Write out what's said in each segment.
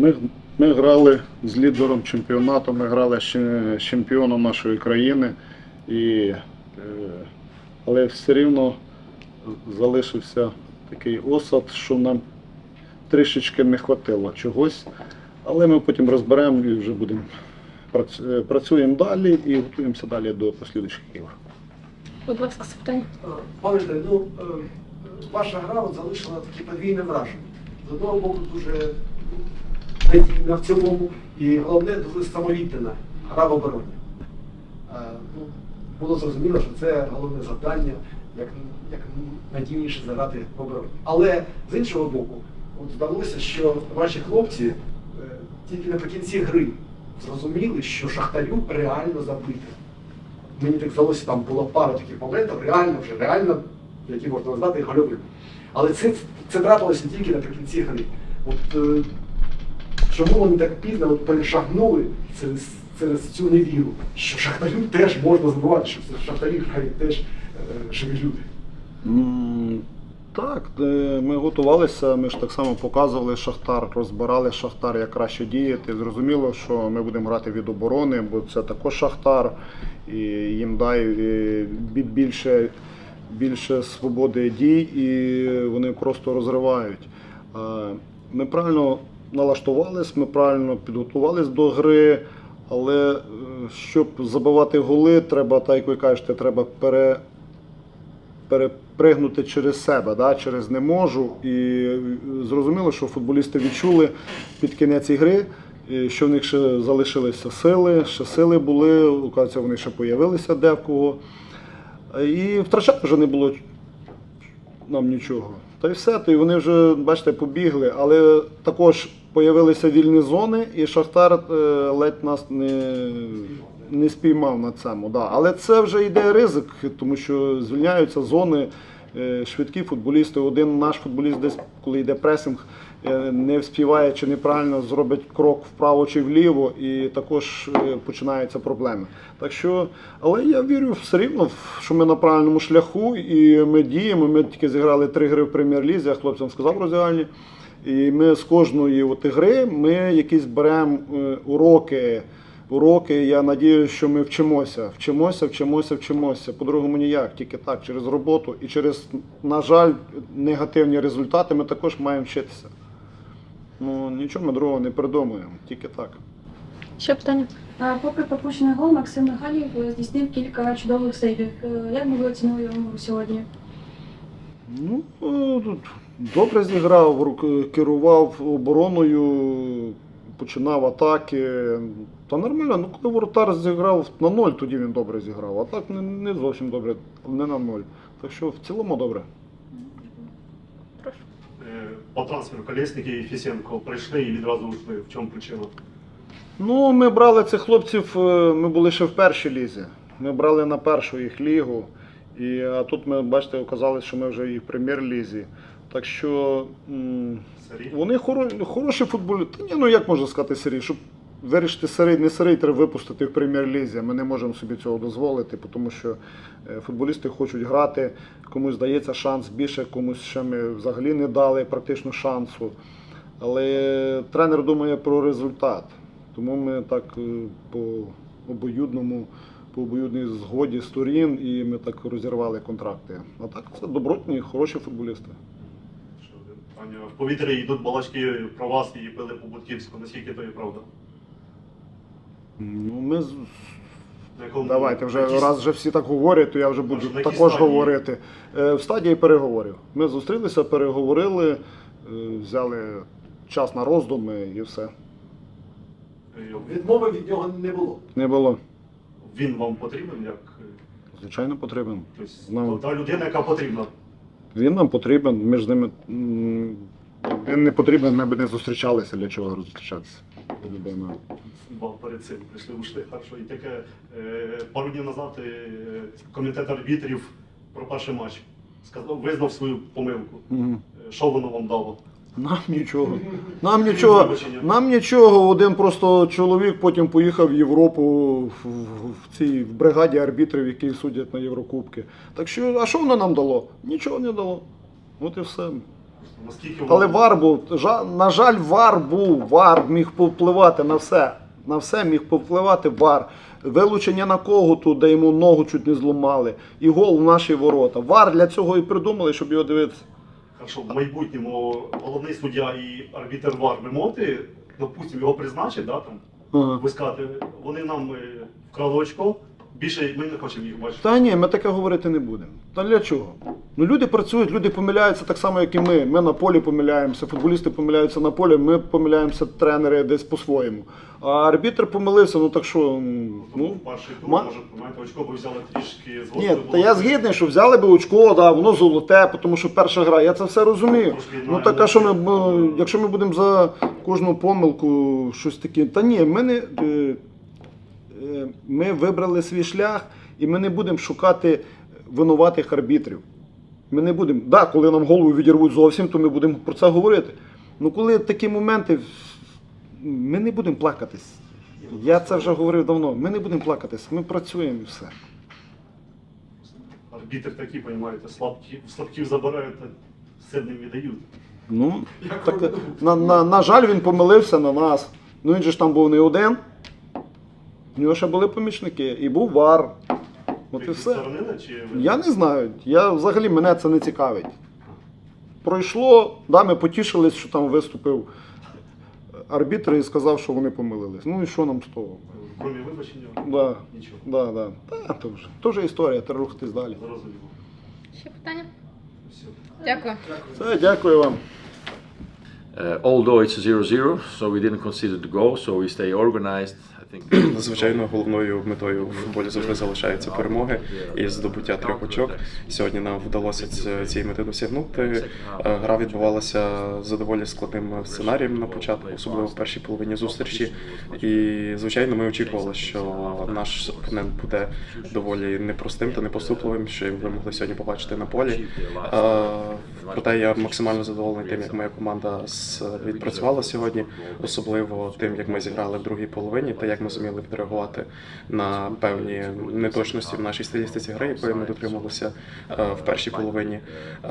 Ми, ми грали з лідером чемпіонату, ми грали ще з чемпіоном нашої країни, і, е, але все рівно залишився такий осад, що нам трішечки не хватило чогось. Але ми потім розберемо і вже будемо е, працюємо далі і готуємося далі до послідуючих ігор. Будь ласка, запитання. Пане ну, е, ваша гра от залишила таке подвійне враження. З одного боку, дуже надійна в цілому, і головне, дуже самовіддана гра в обороні. Е, ну, було зрозуміло, що це головне завдання, як, як надійніше заграти в обороні. Але з іншого боку, от здалося, що ваші хлопці е, тільки наприкінці гри зрозуміли, що Шахтарю реально забити. Мені так здалося, там була пара таких моментів, реально вже реально, які можна назвати гольовими. Але це, це трапилося тільки наприкінці гри. От е, чому вони так пізно от перешагнули через, через цю невіру, що шахтарю теж можна забувати, що шахтарі грають теж е, живі люди. Так, е, ми готувалися, ми ж так само показували Шахтар, розбирали Шахтар, як краще діяти. Зрозуміло, що ми будемо грати від оборони, бо це також Шахтар, і їм дай е, більше, більше свободи дій, і вони просто розривають. Ми правильно налаштувались, ми правильно підготувались до гри, але е, щоб забивати голи, треба, так як ви кажете, треба пере перепригнути через себе, да, через не можу. І е, зрозуміло, що футболісти відчули під кінець ігри, е, що в них ще залишилися сили, ще сили були, оказується, вони ще появилися де в кого. І втрачати вже не було нам нічого. Та й все, то й вони вже, бачите, побігли, але також появилися вільні зони, і Шахтар е, ледь нас не, не спіймав на цьому. Да. Але це вже йде ризик, тому що звільняються зони, е, швидкі футболісти. Один наш футболіст десь, коли йде пресинг, е, не вспіває чи неправильно зробить крок вправо чи вліво, і також починаються проблеми. Так що, але я вірю все рівно, що ми на правильному шляху і ми діємо. Ми тільки зіграли три гри в прем'єр-лізі, я хлопцям сказав роздягальні. І ми з кожної от гри ми якісь беремо е, уроки. Уроки, я надіюся, що ми вчимося. Вчимося, вчимося, вчимося. По-другому ніяк, тільки так, через роботу і через, на жаль, негативні результати ми також маємо вчитися. Ну, нічого ми другого не придумуємо, тільки так. Ще питання. А, Попри пропущений гол, Максим Михайлів е, здійснив кілька чудових сейвів. Е, Як би ви оцінили його сьогодні? Ну, тут добре зіграв, керував обороною, починав атаки. Та нормально, ну коли воротар зіграв на ноль, тоді він добре зіграв, а так не, не зовсім добре, не на ноль. Так що в цілому добре. Е, По трансферу Колєсники і Фісенко прийшли і відразу ушли. В чому причина? Ну, ми брали цих хлопців, е, ми були ще в першій лізі. Ми брали на першу їх лігу. І, а тут ми, бачите, оказалось, що ми вже і в прем'єр-лізі. Так що вони хоро, хороші футболісти. Ні, ну як можна сказати сирій, щоб вирішити сирий, не сирий, треба випустити в прем'єр-лізі. Ми не можемо собі цього дозволити, тому що е, футболісти хочуть грати, комусь дається шанс більше, комусь ще ми взагалі не дали практично шансу. Але тренер думає про результат. Тому ми так е, по обоюдному, по обоюдній згоді сторін і ми так розірвали контракти. А так це добротні, хороші футболісти. Питання. В повітрі йдуть балачки про вас і били по Будківську. Наскільки то є правда? Ну, ми з- На якому- давайте вже якісь- раз вже всі так говорять, то я вже буду на якій також стадії? говорити. Е, В стадії переговорів. Ми зустрілися, переговорили, е, взяли час на роздуми і все. Е, Відмови від нього не було. Не було. Він вам потрібен як е, Звичайно, потрібен. тобто, Ну. та людина, яка потрібна. Він нам потрібен, ми ж з ними. м, Він не потрібен, ми б не зустрічалися, для чого зустрічатися. Людина. Бал перед цим прийшли ушли. що І таке е, пару днів назад е, комітет арбітрів про перший матч сказав, визнав свою помилку. Мгм. Е, Що воно вам дало? Нам нічого. Нам нічого. Нам нічого. Один просто чоловік потім поїхав в Європу в, в, в цій в бригаді арбітрів, які судять на Єврокубки. Так що, а що воно нам дало? Нічого не дало. От і все. Наскільки Але воно- вар був, жа- на жаль, вар був, вар міг повпливати на все. На все міг повпливати вар. Вилучення на коготу, де йому ногу чуть не зламали, і гол в наші ворота. Вар для цього і придумали, щоб його дивитися. Хорошо, в майбутньому головний суддя і арбітер ВАР Мемоти, допустимо, його призначить, да, там, Ага. вискати, вони нам е, вкрали очко, більше ми не хочемо їх бачити. Та ні, ми таке говорити не будемо. Та для чого? Ну люди працюють, люди помиляються так само, як і ми. Ми на полі помиляємося, футболісти помиляються на полі, ми помиляємося тренери десь по-своєму. А арбітр помилився, ну так що. Ну, Ну, перший тур, ма- може, очко, бо взяли трішки з ні, та я згідний, що взяли би очко, да, воно золоте, тому що перша гра, я це все розумію. Ну так, а що ми, якщо ми будемо за кожну помилку щось таке. Та ні, ми не. е, е, Ми вибрали свій шлях і ми не будемо шукати винуватих арбітрів. Ми не будемо. Да, коли нам голову відірвуть зовсім, то ми будемо про це говорити. Ну коли такі моменти, ми не будемо плакатись. Я це вже говорив давно. Ми не будемо плакатись, ми працюємо і все. Арбітр такі, розумієте, слабкі, слабків забирають, сильним віддають. Ну, так, на, на, на жаль, він помилився на нас. Ну він же ж там був не один. У нього ще були помічники, і був вар. От і все. чи Я не знаю. Я взагалі мене це не цікавить. Пройшло, да, ми потішились, що там виступив арбітр і сказав, що вони помилились. Ну і що нам з того? Кромі вибачення, Да, нічого. да, да. Та, то вже, то вже історія, треба рухатись далі. Зрозуміло. Ще питання? Все. Дякую. Все, дякую вам. Uh, although it's 0-0, so we didn't consider the goal, so we stay organized. I think. Звичайно, головною метою в футболі завжди залишається перемоги і здобуття трьох очок. Сьогодні нам вдалося цієї мети досягнути. Е, Гра відбувалася за доволі складним сценарієм на початку, особливо в першій половині зустрічі. І звичайно, ми очікували, що наш опонент буде доволі непростим та непоступливим, що ви могли сьогодні побачити на полі. Е, Проте я максимально задоволений тим, як моя команда с- відпрацювала сьогодні, особливо тим, як ми зіграли в другій половині, та як ми зуміли відреагувати на певні неточності в нашій стилістиці гри, якої ми дотрималися е, в першій половині. Е,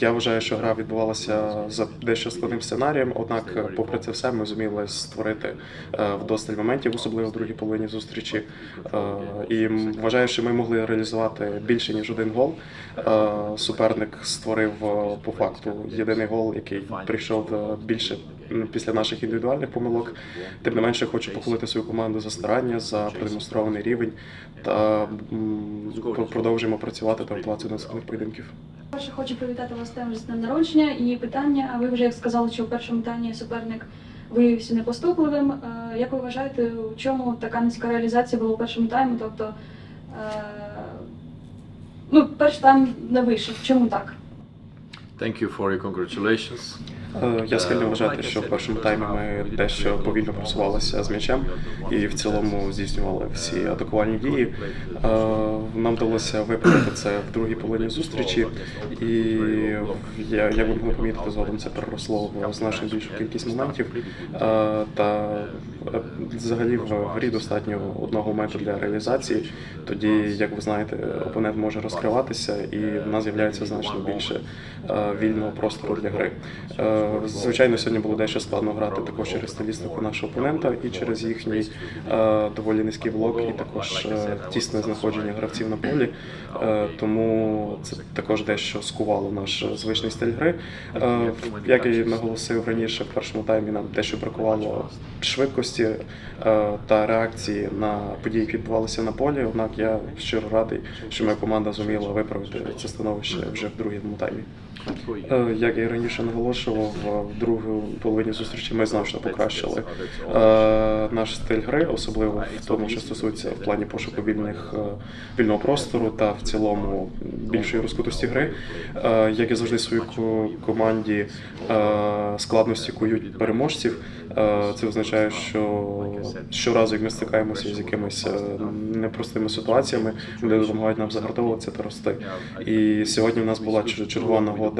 Я вважаю, що гра відбувалася за дещо складним сценарієм, однак, е, попри це все, ми зуміли створити е, вдосталь моментів, особливо в другій половині зустрічі. Е, І вважаю, що ми могли реалізувати більше ніж один гол. Е, Суперник створив е, по факту єдиний гол, який прийшов більше після наших індивідуальних помилок. Тим не менше, хочу похвалити свою команду за старання, за продемонстрований рівень та продовжуємо працювати та до наступних поєдинків. Перше хочу привітати вас теж з днем народження і питання. Ви вже як сказали, що в першому таймі суперник виявився непоступливим. Е, Як ви вважаєте, у чому така низька реалізація була у першому таймі? Тобто, е, ну, перший тайм не вийшов. Чому так? Thank you for your congratulations. Е, Я схильний вважати, що в першому таймі ми дещо повільно просувалися з м'ячем і в цілому здійснювали всі атакувальні дії. Е, Нам вдалося виправити це в другій половині зустрічі, і як ви могли помітити, згодом це переросло в значно більшу кількість моментів. Е, Та взагалі в грі достатньо одного моменту для реалізації. Тоді, як ви знаєте, опонент може розкриватися, і в нас з'являється значно більше вільного простору для гри. Звичайно, сьогодні було дещо складно грати також через стилістику нашого опонента і через їхній е, доволі низький блок, і також е, тісне знаходження гравців на полі. Е, Тому це також дещо скувало наш звичний стиль гри. Як я наголосив раніше, в першому таймі нам дещо бракувало швидкості та реакції на події, які відбувалися на полі. Однак я щиро радий, що моя команда зуміла виправити це становище вже в другому таймі. Е, Як я і раніше наголошував, в другій половині зустрічі ми значно покращили е, наш стиль гри, особливо в тому, що стосується в плані пошуку вільних е, вільного простору та в цілому більшої розкутості гри. Е, Як і завжди своїй команді е, складності кують переможців. Е, Це означає, що щоразу, як ми стикаємося з якимись е, непростими ситуаціями, вони допомагають нам загартовуватися та рости. І сьогодні в нас була чергова нагода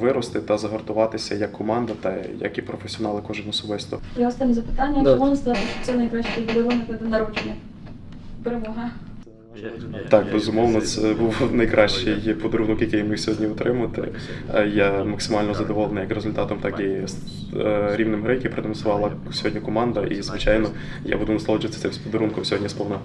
вирости та загартуватися як команда, та як і професіонали кожен особисто. І останнє запитання. Да. Чи можна сказати, що це найкращий подарунок на день народження? Перемога. Так, безумовно, це був найкращий подарунок, який ми сьогодні отримати. Е, Я максимально задоволений як результатом, так і е, рівнем гри, який продемонструвала сьогодні команда. І, звичайно, я буду насолоджуватися цим подарунком сьогодні сповна.